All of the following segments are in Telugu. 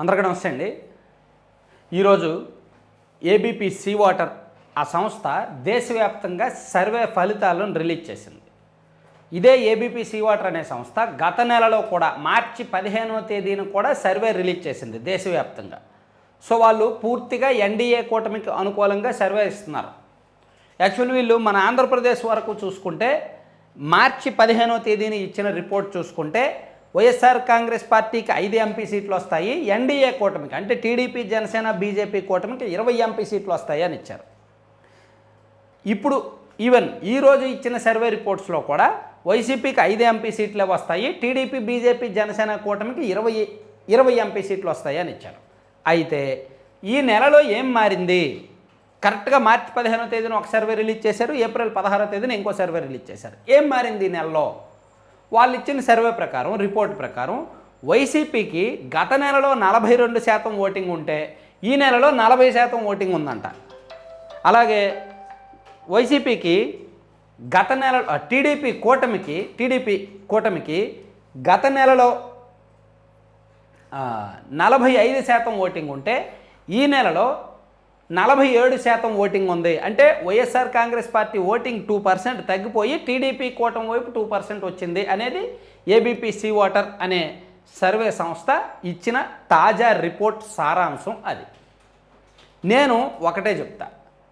అందరికీ నమస్తే అండి. ఈరోజు ఏబీపీ సీ వాటర్ ఆ సంస్థ దేశవ్యాప్తంగా సర్వే ఫలితాలను రిలీజ్ చేసింది. ఇదే ఏబీపీ సీ వాటర్ అనే సంస్థ గత నెలలో కూడా మార్చి పదిహేనవ తేదీన కూడా సర్వే రిలీజ్ చేసింది దేశవ్యాప్తంగా. సో వాళ్ళు పూర్తిగా ఎన్డీఏ కూటమికి అనుకూలంగా సర్వే ఇస్తున్నారు. యాక్చువల్ వీళ్ళు మన ఆంధ్రప్రదేశ్ వరకు చూసుకుంటే మార్చి పదిహేనవ తేదీన ఇచ్చిన రిపోర్ట్ చూసుకుంటే వైఎస్ఆర్ కాంగ్రెస్ పార్టీకి ఐదు ఎంపీ సీట్లు వస్తాయి ఎన్డీఏ కూటమికి అంటే టీడీపీ జనసేన బీజేపీ కూటమికి ఇరవై ఎంపీ సీట్లు వస్తాయి అని ఇచ్చారు. ఇప్పుడు ఈవెన్ ఈరోజు ఇచ్చిన సర్వే రిపోర్ట్స్లో కూడా వైసీపీకి ఐదు ఎంపీ సీట్లే వస్తాయి టీడీపీ బీజేపీ జనసేన కూటమికి ఇరవై ఇరవై ఎంపీ సీట్లు వస్తాయి అని ఇచ్చారు. అయితే ఈ నెలలో ఏం మారింది? కరెక్ట్గా మార్చి పదిహేనో తేదీన ఒక సర్వే రిలీజ్ చేశారు ఏప్రిల్ పదహారో తేదీన ఇంకో సర్వే రిలీజ్ చేశారు. ఏం మారింది ఈ నెలలో? వాళ్ళు ఇచ్చిన సర్వే ప్రకారం రిపోర్ట్ ప్రకారం వైసీపీకి గత నెలలో నలభై రెండు శాతం ఓటింగ్ ఉంటే ఈ నెలలో నలభై శాతం ఓటింగ్ ఉందంట. అలాగే వైసీపీకి గత నెల టీడీపీ కూటమికి టీడీపీ కూటమికి గత నెలలో నలభై ఐదు శాతం ఓటింగ్ ఉంటే ఈ నెలలో నలభై ఏడు శాతం ఓటింగ్ ఉంది. అంటే YSR Congress party voting two percent తగ్గిపోయి టీడీపీ కూటమి వైపు టూ పర్సెంట్ వచ్చింది అనేది ఏబీపీ సీ వాటర్ అనే సర్వే సంస్థ ఇచ్చిన తాజా రిపోర్ట్ సారాంశం అది. నేను ఒకటే చెప్తా.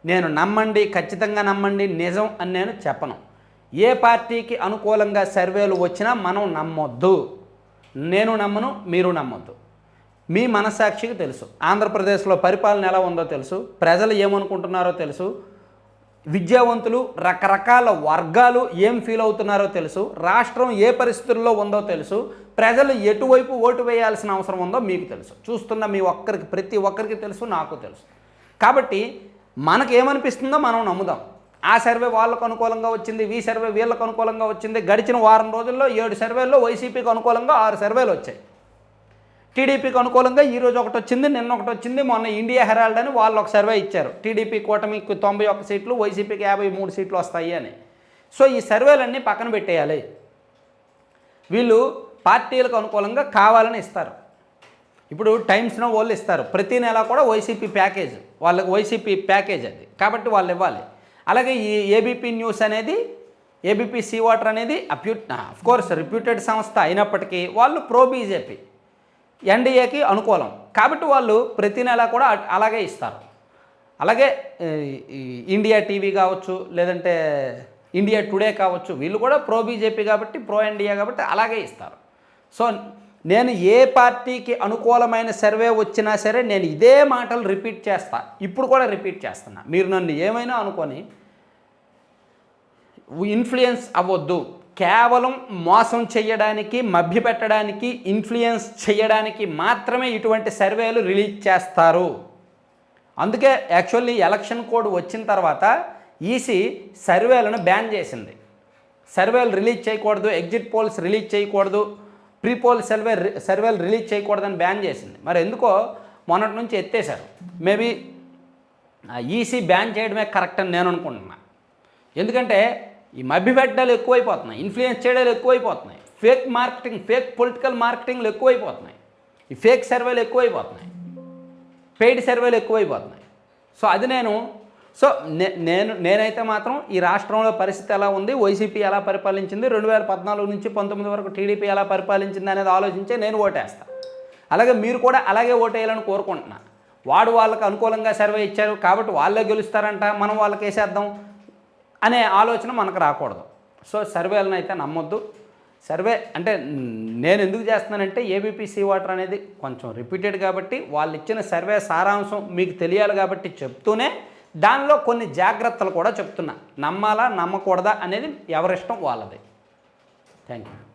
నేను నమ్మండి ఖచ్చితంగా నమ్మండి నిజం అని నేను చెప్పను. ఏ పార్టీకి అనుకూలంగా సర్వేలు వచ్చినా మనం నమ్మొద్దు. నేను నమ్మను మీరు నమ్మొద్దు. మీ మనస్సాక్షికి తెలుసు. ఆంధ్రప్రదేశ్లో పరిపాలన ఎలా ఉందో తెలుసు. ప్రజలు ఏమనుకుంటున్నారో తెలుసు. విద్యావంతులు రకరకాల వర్గాలు ఏం ఫీల్ అవుతున్నారో తెలుసు. రాష్ట్రం ఏ పరిస్థితుల్లో ఉందో తెలుసు. ప్రజలు ఎటువైపు ఓటు వేయాల్సిన అవసరం ఉందో మీకు తెలుసు. చూస్తున్న మీ ఒక్కరికి ప్రతి ఒక్కరికి తెలుసు నాకు తెలుసు. కాబట్టి మనకు ఏమనిపిస్తుందో మనం నమ్ముదాం. ఆ సర్వే వాళ్ళకు అనుకూలంగా వచ్చింది వీ సర్వే వీళ్ళకు అనుకూలంగా వచ్చింది. గడిచిన వారం రోజుల్లో ఏడు సర్వేల్లో వైసీపీకి అనుకూలంగా ఆరు సర్వేలు వచ్చాయి. టీడీపీకి అనుకూలంగా ఈరోజు ఒకటి వచ్చింది నిన్న ఒకటి వచ్చింది మొన్న ఇండియా హెరాల్డ్ అని వాళ్ళు ఒక సర్వే ఇచ్చారు. టీడీపీ కూటమికి తొంభై ఒక్క సీట్లు వైసీపీకి యాభై మూడు సీట్లు వస్తాయి అని. సో ఈ సర్వేలన్నీ పక్కన పెట్టేయాలి. వీళ్ళు పార్టీలకు అనుకూలంగా కావాలని ఇస్తారు. ఇప్పుడు టైమ్స్లో వాళ్ళు ఇస్తారు. ప్రతి నెల కూడా వైసీపీ ప్యాకేజ్ వాళ్ళకి వైసీపీ ప్యాకేజ్ అది. కాబట్టి వాళ్ళు ఇవ్వాలి. అలాగే ఈ ఏబీపీ న్యూస్ అనేది ఏబీపీ సీ వాటర్ అనేది అప్యూ కోర్స్ రిప్యూటెడ్ సంస్థ అయినప్పటికీ వాళ్ళు ప్రో బీజేపీ ఎన్డీఏకి అనుకూలం. కాబట్టి వాళ్ళు ప్రతి నెల కూడా అలాగే ఇస్తారు. అలాగే ఇండియా టీవీ కావచ్చు లేదంటే ఇండియా టుడే కావచ్చు వీళ్ళు కూడా ప్రో బీజేపీ కాబట్టి ప్రో ఎన్డీఏ కాబట్టి అలాగే ఇస్తారు. సో నేను ఏ పార్టీకి అనుకూలమైన సర్వే వచ్చినా సరే నేను ఇదే మాటలు రిపీట్ చేస్తా. ఇప్పుడు కూడా రిపీట్ చేస్తున్నా. మీరు నన్ను ఏమైనా అనుకొని ఇన్ఫ్లుయెన్స్ అవ్వద్దు. కేవలం మోసం చేయడానికి మభ్యపెట్టడానికి ఇన్ఫ్లుయెన్స్ చేయడానికి మాత్రమే ఇటువంటి సర్వేలు రిలీజ్ చేస్తారు. అందుకే యాక్చువల్లీ ఎలక్షన్ కోడ్ వచ్చిన తర్వాత ఈసీ సర్వేలను బ్యాన్ చేసింది. సర్వేలు రిలీజ్ చేయకూడదు ఎగ్జిట్ పోల్స్ రిలీజ్ చేయకూడదు ప్రీ పోల్ సర్వే సర్వేలు రిలీజ్ చేయకూడదని బ్యాన్ చేసింది. మరి ఎందుకో మొన్నటి నుంచి ఎత్తేశారు. మేబీ ఈసీ బ్యాన్ చేయడమే కరెక్ట్ అని నేను అనుకుంటున్నా. ఎందుకంటే ఈ మభ్యపెట్టాలు ఎక్కువైపోతున్నాయి ఇన్ఫ్లుయెన్స్ చేయడాలు ఎక్కువైపోతున్నాయి ఫేక్ మార్కెటింగ్ ఫేక్ పొలిటికల్ మార్కెటింగ్లు ఎక్కువైపోతున్నాయి ఈ ఫేక్ సర్వేలు ఎక్కువైపోతున్నాయి పెయిడ్ సర్వేలు ఎక్కువైపోతున్నాయి. సో అది నేను సో నే నేను నేనైతే మాత్రం ఈ రాష్ట్రంలో పరిస్థితి ఎలా ఉంది వైసీపీ ఎలా పరిపాలించింది రెండు వేల పద్నాలుగు నుంచి పంతొమ్మిది వరకు టీడీపీ ఎలా పరిపాలించింది అనేది ఆలోచించే నేను ఓటేస్తాను అలాగే మీరు కూడా అలాగే ఓటేయాలని కోరుకుంటున్నా. వాడు వాళ్ళకి అనుకూలంగా సర్వే ఇచ్చారు కాబట్టి వాళ్ళే గెలుస్తారంట మనం వాళ్ళకి వేసేద్దాం అనే ఆలోచన మనకు రాకూడదు. సో సర్వేలను అయితే నమ్మొద్దు. సర్వే అంటే నేను ఎందుకు చేస్తున్నానంటే ఏబీపీ సీ వాటర్ అనేది కొంచెం రిపీటెడ్ కాబట్టి వాళ్ళు ఇచ్చిన సర్వే సారాంశం మీకు తెలియాలి కాబట్టి చెప్తూనే దానిలో కొన్ని జాగ్రత్తలు కూడా చెప్తున్నా. నమ్మాలా? నమ్మకూడదా? అనేది ఎవరిష్టం వాళ్ళది. Thank you